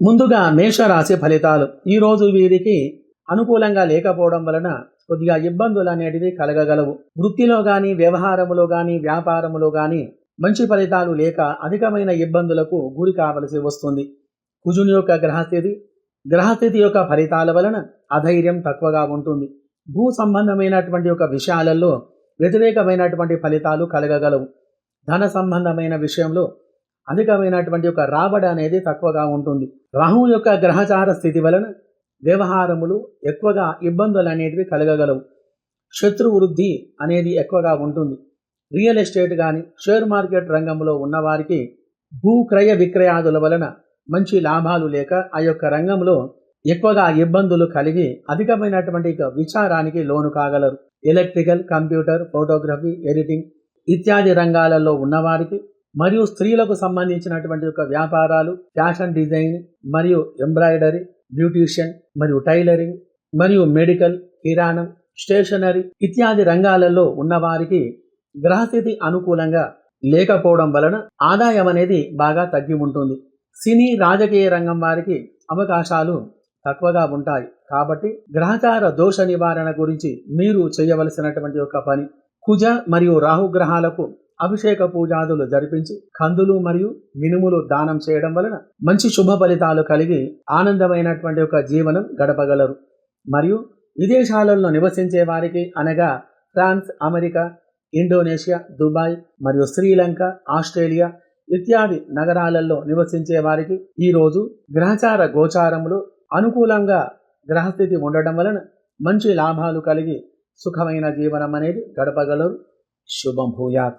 ముందుగా మేషరాశి ఫలితాలు. ఈరోజు వీరికి అనుకూలంగా లేకపోవడం వలన కొద్దిగా ఇబ్బందులు అనేటివి కలగగలవు. వృత్తిలో కానీ వ్యవహారములో కానీ వ్యాపారములో కానీ మంచి ఫలితాలు లేక అధికమైన ఇబ్బందులకు గురి కావలసి వస్తుంది. కుజుని యొక్క గ్రహస్థితి గ్రహస్థితి యొక్క ఫలితాల వలన అధైర్యం తక్కువగా ఉంటుంది. భూ సంబంధమైనటువంటి యొక్క విషయాలలో వ్యతిరేకమైనటువంటి ఫలితాలు కలగగలవు. ధన సంబంధమైన విషయంలో అధికమైనటువంటి యొక్క రాబడి అనేది తక్కువగా ఉంటుంది. రాహు యొక్క గ్రహచార స్థితి వలన వ్యవహారములు ఎక్కువగా ఇబ్బందులు అనేటివి కలగగలవు. శత్రు వృద్ధి అనేది ఎక్కువగా ఉంటుంది. రియల్ ఎస్టేట్ కానీ షేర్ మార్కెట్ రంగంలో ఉన్నవారికి భూ క్రయ విక్రయాదుల వలన మంచి లాభాలు లేక ఆ యొక్క రంగంలో ఎక్కువగా ఇబ్బందులు కలిగి అధికమైనటువంటి విచారానికి లోను కాగలరు. ఎలక్ట్రికల్ కంప్యూటర్ ఫోటోగ్రఫీ ఎడిటింగ్ ఇత్యాది రంగాలలో ఉన్నవారికి మరియు స్త్రీలకు సంబంధించినటువంటి యొక్క వ్యాపారాలు ఫ్యాషన్ డిజైన్ మరియు ఎంబ్రాయిడరీ బ్యూటీషియన్ మరియు టైలరింగ్ మరియు మెడికల్ కిరాణం స్టేషనరీ ఇత్యాది రంగాలలో ఉన్నవారికి గ్రహస్థితి అనుకూలంగా లేకపోవడం వలన ఆదాయం అనేది బాగా తగ్గి ఉంటుంది. సినీ రాజకీయ రంగం వారికి అవకాశాలు తక్కువగా ఉంటాయి. కాబట్టి గ్రహచార దోష నివారణ గురించి మీరు చేయవలసినటువంటి ఒక పని కుజ మరియు రాహు గ్రహాలకు అభిషేక పూజాదులు జరిపించి కందులు మరియు మినుములు దానం చేయడం వలన మంచి శుభ ఫలితాలు కలిగి ఆనందమైనటువంటి ఒక జీవనం గడపగలరు. మరియు విదేశాలలో నివసించే వారికి అనగా ఫ్రాన్స్ అమెరికా ఇండోనేషియా దుబాయ్ మరియు శ్రీలంక ఆస్ట్రేలియా ఇత్యాది నగరాలలో నివసించే వారికి ఈరోజు గ్రహచార గోచారములు అనుకూలంగా గ్రహస్థితి ఉండడం వలన మంచి లాభాలు కలిగి సుఖమైన జీవనం అనేది గడపగలరు. శుభం భూయాత్.